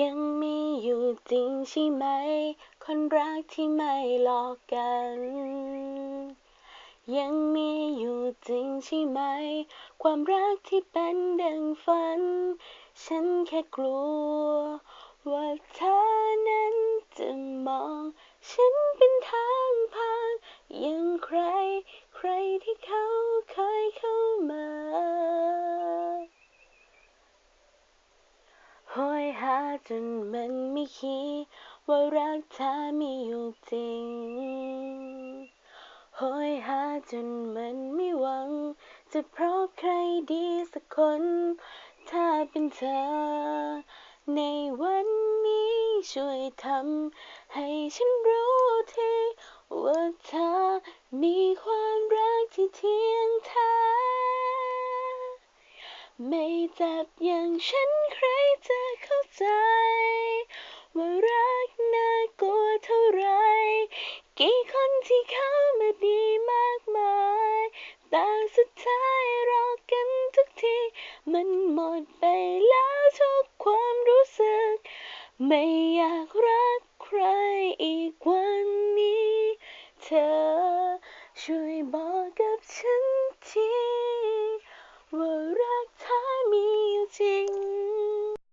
ยังมีอยู่จริงใช่ไหม คนรักที่ไม่หลอกกัน ยังมีอยู่จริงใช่ไหม ความรักที่เป็นดังฝัน ฉันแค่กลัว ว่าเธอนั้นจะมอง ฉันเป็นทางผ่านย่างใคร ใครที่เขาเคยเข้ามา หยหาจนมันไม่คิดว่ารักเธอมีอยู่จริงหยหาจนมันไม่หวัง จะพบใครดีสักคน ถ้าเป็นเธอ ในวันนี้ช่วยทำให้ฉันรู้ทีว่าเธอมีความรักที่เที่ยแท้ ไม่เจ็บอย่างฉันใครจะเข้าใจ ว่ารักน่ากลัวเท่าไร กี่คนที่เข้ามาดีมากมาย แต่สุดท้ายรอกันทุกที มันหมดไปแล้วทุกความรู้สึก ไม่อยากรักใครอีกวันนี้ เธอช่วยบอกกับฉัน